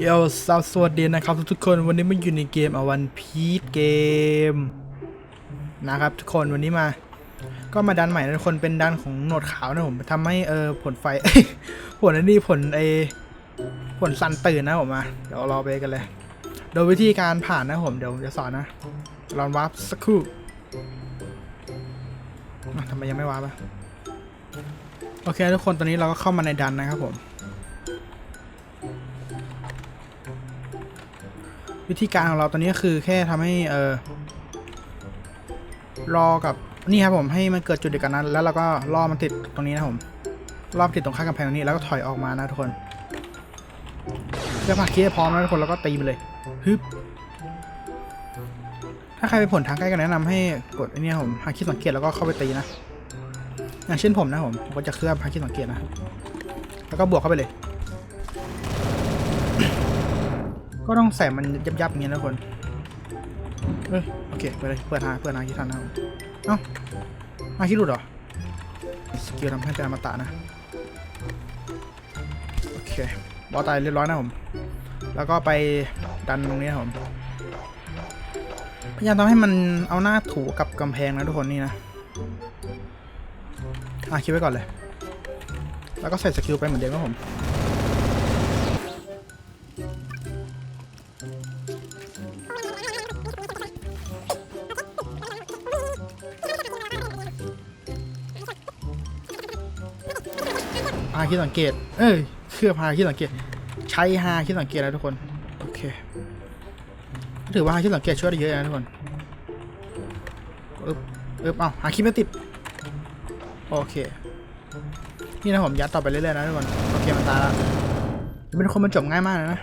โยสวัสดีนะครับทุกๆคนวันนี้มาอยู่ในเกมอวันพีทเกมนะครับทุกคนวันนี้มา ก็มาดันใหม่นะทุกคนเป็นดันของโหนดขาวนะผมทำให้เออผลไฟผลนนี้ผลไอผลสันตื่นนะผมมาเดี๋ยวรอไปกันเลย โดยวิธีการผ่านนะผมเดี๋ยวจะสอนนะลองวาร์ปสักครู่ทำไมยังไม่วาร์ปอะโอเคทุกคนตอนนี้เราก็เข้ามาในดันนะครับผม วิธีการของเราตอนนี้ก็คือแค่ทำให้เออรอกับนี่ครับผมให้มันเกิดจุดเดียวกันนั้น แล้วเราก็ล่อมันติดตรงนี้นะผมล่อมันติดตรงข้างกำแพงตรงนี้แล้วก็ถอยออกมานะทุกคนเพื่อผักคีให้พร้อมนะทุกคนแล้วก็ตีไปเลยฮึบถ้าใครไปผลทางใกล้ก็แนะนำให้กดไอ้นี่ครับผมหาคิดสังเกตแล้วก็เข้าไปตีนะอย่างเช่นผมนะผมผมก็จะเคลื่อบหาคิดสังเกตนะแล้วก็บวกเข้าไปเลย ก็ต้องใส่มันยับยับๆอย่างนี้นะคนเอ้ยโอเคเปิดเลยเปิดหาเปิดหาคิดทันนะเอ้าหาคิดหลุดเหรอสกิลทำให้เป็นอมตะนะโอเคบอตายเรียบร้อยนะผม แล้วก็ไปดันตรงนี้นะผมพยายามทำให้มันเอาหน้าถูกับกำแพงนะทุกคนนี่นะอะคิดไว้ก่อนเลย แล้วก็ใส่สกิลไปเหมือนเดิมนะผมาคิดสังเกต เอ้ยเครือพาคิดสังเกต ใช้ฮาคิดสังเกตนะทุกคน โอเค ถือว่าฮาคิดสังเกตช่วยได้เยอะนะทุกคนอึบอึบเอ้าหาคิดไม่ติด โอเค นี่นะผมยัดต่อไปเรื่อยๆนะทุกคน โอเคมันตายละเป็นคนมันจบง่ายมากเลยนะ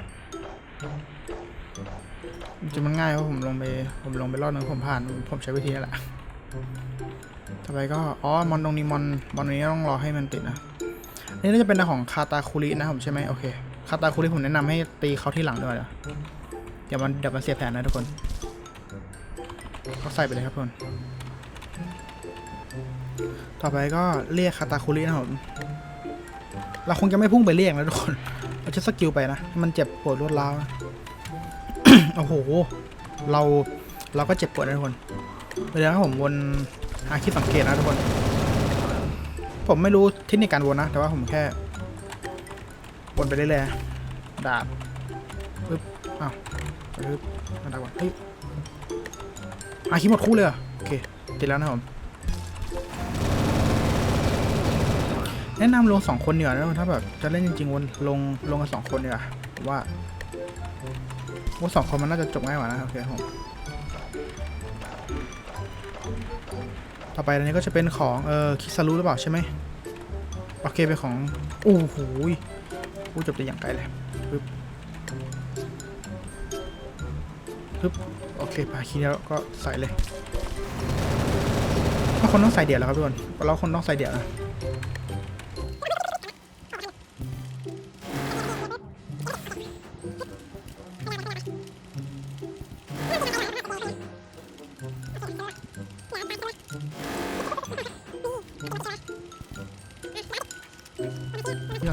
จริงๆมันง่ายเพราะผมลงไป ผมลงไปรอบนึงผมผ่าน ผมใช้วิธีนี้แหละ ต่อไปก็ อ๋อ มอนตรงนี้มอนมอนตรงนี้ต้องรอให้มันติดนะ นี่น่าจะเป็นของคาตาคุรินะผมใช่ไหมโอเค คาตาคุริผมแนะนำให้ตีเขาที่หลังด้วยนะเดี๋ยวมันเดี๋ยวมันเสียแผนนะทุกคนก็ใส่ไปเลยครับทุกคน ต่อไปก็เรียกคาตาคุรินะผมเราคงจะไม่พุ่งไปเรียกนะทุกคน เราจะสกิลไปนะ มันเจ็บปวดรวดร้าวโอ้โห เราเราก็เจ็บปวดนะทุกคนเดี๋ยวนะผมวนหาคิดสังเกตนะทุกคน ผมไม่รู้เทคนิคการวนนะ แต่ว่าผมแค่วนไปเรื่อยๆดาบปึ๊บอ้าวปึ๊บมาดาบก่อนเฮ้ยอาคิดหมดคู่เลยเหรอโอเคติดแล้วนะผมแนะนำลงสองคนเนีกว่ยนะถ้าแบบจะเล่นจริงๆวนลงลงกันสองคนเนีกว่ยผมว่าว่าสองคนมันน่าจะจบง่ายกว่านะโอเคผม ต่อไปอันนี้ก็จะเป็นของเออคิซารุหรือเปล่าใช่ไหมโอเคเป็นของโอ้โหอู้จบได้อย่างไกลเลยปึ๊บปึ๊บโอเคพาคีแล้วก็ใส่เลยถ้าคนต้องใส่เดี่ยวแล้วครับทุกคนเราคนต้องใส่เดี่ยวนะ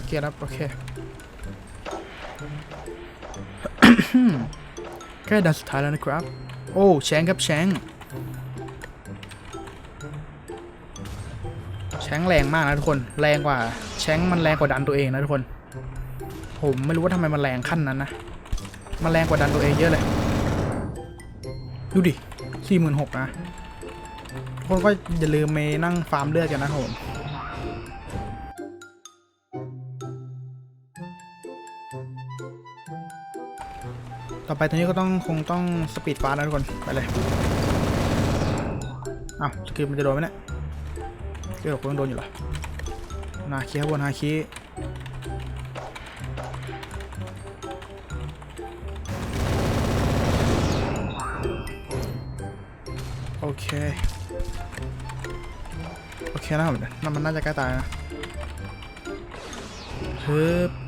เคครับโอเคใกล้ดันสุดท้ายแล้วนะครับ โอ้แชงครับแชงแชงแรงมากนะทุกคน แรงกว่าแชงมันแรงกว่าดันตัวเองนะทุกคน ผมไม่รู้ว่าทำไมมันแรงขั้นนั้นนะ มันแรงกว่าดันตัวเองเยอะเลย ดูดิสี่หมื่นหกนะ ทุกคนก็อย่าลืมไปนั่งฟาร์มเลือดกันนะครับผม ต่อไปตอนนี้ก็ต้องคงต้องสปีดฟ้านะทุกคน ไปเลยอ้าวสกิลมันจะโดนไหมเนี่ยเกี่ยวกับต้องโดนอยู่เหรอนาคีครับบนฮาคีโอเค โอเคนะครับนั่นมันน่าจะใกล้ตายนะฮึบ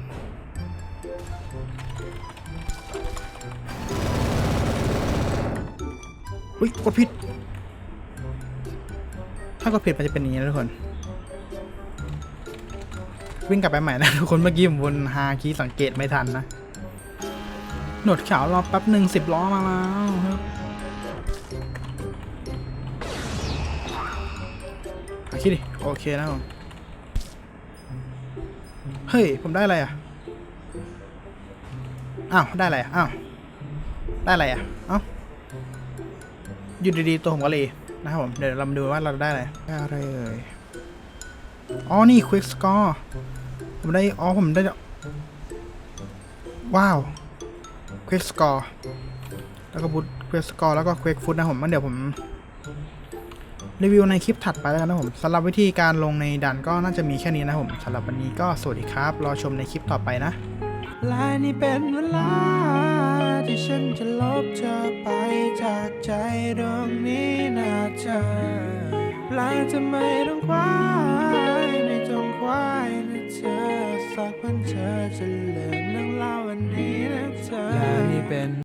อุ้ยกดผิด ถ้ากดผิดมันจะเป็นอย่างนี้นะทุกคน วิ่งกลับไปใหม่นะทุกคนเมื่อกี้ผมวนฮาคีสังเกตไม่ทันนะ หนวดขาวรอแป๊บหนึ่งสิบล้อมาแล้วครับคิดดิโอเคนะผมเฮ้ย ผมได้อะไรอะ อ้าว ได้อะไรอ้าว ได้อะไรอะ เอ้า อยู่ดีๆตัวผมก็เลยนะครับผมเดี๋ยวเรามาดูว่าเราได้อะไรได้อะไรเอ่ยอ๋อนี่ quick score ผมได้อ๋อผมได้ ว้าว quick score แล้วก็บูท quick score แล้วก็ quick foot นะผมมันเดี๋ยวผมรีวิวในคลิปถัดไปแล้วกันนะผมสำหรับวิธีการลงในดันก็น่าจะมีแค่นี้นะผมสำหรับวันนี้ก็สวัสดีครับ รอชมในคลิปต่อไปนะและนี่เป็นเวลา ที่ฉันจะลบเธอไปจากใจดวงนี้นะเธอและจะไม่ต้องควายไม่ต้องควายนะเธอ สักวันเธอจะลืมเรื่องเล่าวันนี้นะเธอและนี่เป็น